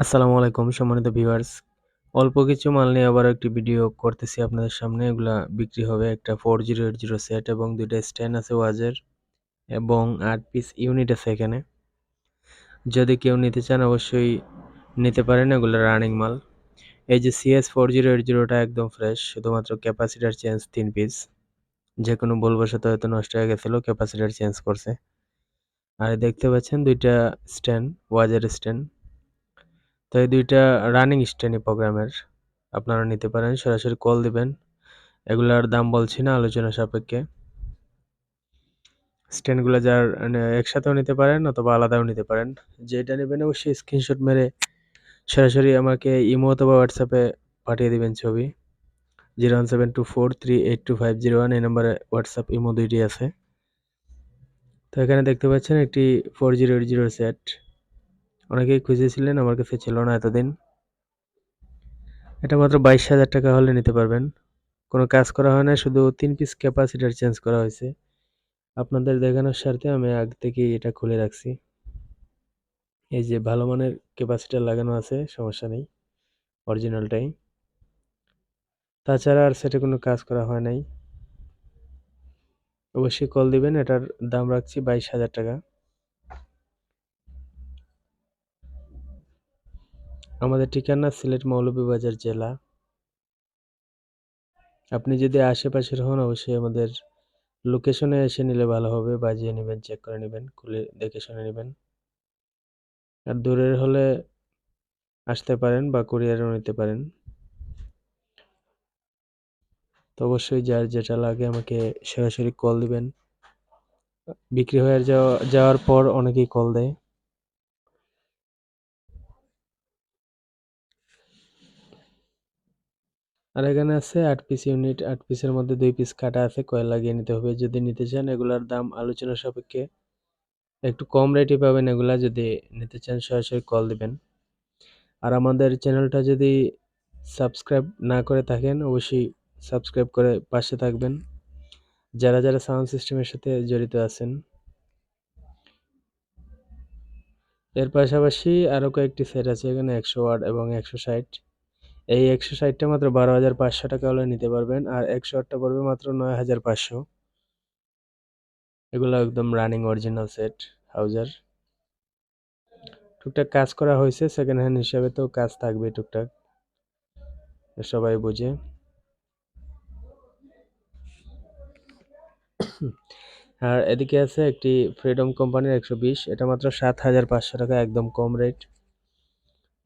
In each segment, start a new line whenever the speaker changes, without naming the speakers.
আসসালামু আলাইকুম সম্মানিত ভিউয়ার্স। অল্প কিছু মাল নিয়ে আবার একটি ভিডিও করতেছি আপনাদের সামনে। এগুলা বিক্রি হবে একটা four zero eight zero set এবং দুইটা স্ট্যান্ড আছে ওয়াজের এবং আট পিস ইউনিট আছে এখানে। যদি কেউ নিতে চান অবশ্যই নিতে পারেন এগুলো রানিং মাল। এই যে সিএস ফোর জিরো এইট জিরোটা একদম ফ্রেশ শুধুমাত্র ক্যাপাসিটার চেঞ্জ তিন পিস যে কোনো বলবশত হয়তো নষ্ট হয়ে গেছিল ক্যাপাসিটার চেঞ্জ করছে। আর দেখতে পাচ্ছেন দুইটা স্ট্যান্ড ওয়াজের স্ট্যান্ড তো এই দুইটা রানিং স্ট্যান্ডই প্রোগ্রামের আপনারা নিতে পারেন, সরাসরি কল দিবেন। এগুলার দাম বলছি না, আলোচনা সাপেক্ষে। স্ট্যান্ডগুলো যার মানে একসাথেও নিতে পারেন অথবা আলাদাও নিতে পারেন। যেটা নেবেন অবশ্যই স্ক্রিনশট মেরে সরাসরি আমাকে ইমো অথবা হোয়াটসঅ্যাপে পাঠিয়ে দিবেন ছবি। Zero one seven two four three eight two five zero one এই নম্বরে হোয়াটসঅ্যাপ ইমো দুইটি আছে। তো এখানে দেখতে পাচ্ছেন একটি four zero eight zero set অনেকেই খুঁজেছিলেন আমার কাছে ছিল না এতদিন। এটা মাত্র বাইশ হাজার টাকা হলে নিতে পারবেন। কোনো কাজ করা হয় না, শুধু তিন পিস ক্যাপাসিটার চেঞ্জ করা হয়েছে। আপনাদের দেখানোর স্বার্থে আমি আগ থেকেই এটা খুলে রাখছি। এই যে ভালো মানের ক্যাপাসিটার লাগানো আছে, সমস্যা নেই অরিজিনালটাই তাছাড়া আর সেটা কোনো কাজ করা হয় নাই। অবশ্যই কল দিবেন, এটার দাম রাখছি বাইশ হাজার টাকা। আমাদের ঠিকানা সিলেট মৌলভীবাজার জেলা। আপনি যদি আশেপাশের হন, অবশ্যই আমাদের লোকেশনে এসে নিলে ভালো হবে। বাজিয়ে নেবেন চেক করে নেবেন, খুলে দেখে শুনে নেবেন। আর দূরের হলে আসতে পারেন বা কুরিয়ারও নিতে পারেন। তো অবশ্যই যার যেটা লাগে আমাকে সরাসরি কল দিবেন। বিক্রি হয়ে যাওয়া, যাওয়ার পর অনেকেই কল দেয়। আর এখানে আছে আট পিস ইউনিট আট পিসের মধ্যে দুই পিস কাটা আছে, কয়েল লাগিয়ে নিতে হবে। যদি নিতে চান এগুলার দাম আলোচনা সাপেক্ষে একটু কম রেটে পাবেন এগুলা, যদি নিতে চান সরাসরি কল দিবেন। আর আমাদের চ্যানেলটা যদি সাবস্ক্রাইব না করে থাকেন, অবশ্যই সাবস্ক্রাইব করে পাশে থাকবেন। যারা যারা সাউন্ড সিস্টেমের সাথে জড়িত আছেন। এর পাশাপাশি আরও কয়েকটি সেট আছে, এখানে একশো ওয়াট এবং একশো ষাট। এই একশো ষাটটা মাত্র বারো হাজার পাঁচশো টাকা হলে নিতে পারবেন, আর একশো আটটা পড়বে মাত্র নয় হাজার পাঁচশো। এগুলো একদম রানিং অরিজিনাল সেট হাউজার টুকটাক কাজ করা হয়েছে সেকেন্ড হ্যান্ড হিসাবে তো কাজ থাকবে টুকটাক। সবাই বুঝে। আর এদিকে আছে একটি ফ্রিডম কোম্পানির একশো বিশ, এটা মাত্র সাত হাজার পাঁচশো টাকা, একদম কম রেট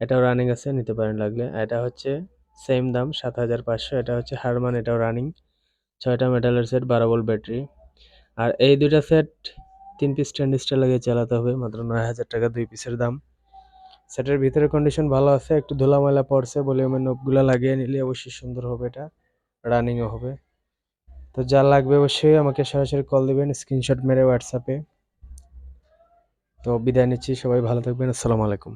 এটাও রানিং আছে, নিতে পারেন লাগলে। এটা হচ্ছে সেম দাম, সাত হাজার পাঁচশো। এটা হচ্ছে হারমান এটাও রানিং ছয়টা মেটালের সেট বারো ভোল্ট ব্যাটারি আর এই দুইটা সেট তিন পিস স্ট্যান্ড স্টার লাগিয়ে চালাতে হবে, মাত্র নয় হাজার টাকা দুই পিসের দাম। সেটের ভিতরে কন্ডিশন ভালো আছে, একটু ধুলা ময়লা পড়ছে ভলিউমের নোবগুলো লাগিয়ে নিলে অবশ্যই সুন্দর হবে এটা রানিংও হবে। তো যা লাগবে অবশ্যই আমাকে সরাসরি কল দেবেন স্ক্রিনশট মেরে হোয়াটসঅ্যাপে তো বিদায় নিচ্ছি, সবাই ভালো থাকবেন, আসসালামু আলাইকুম।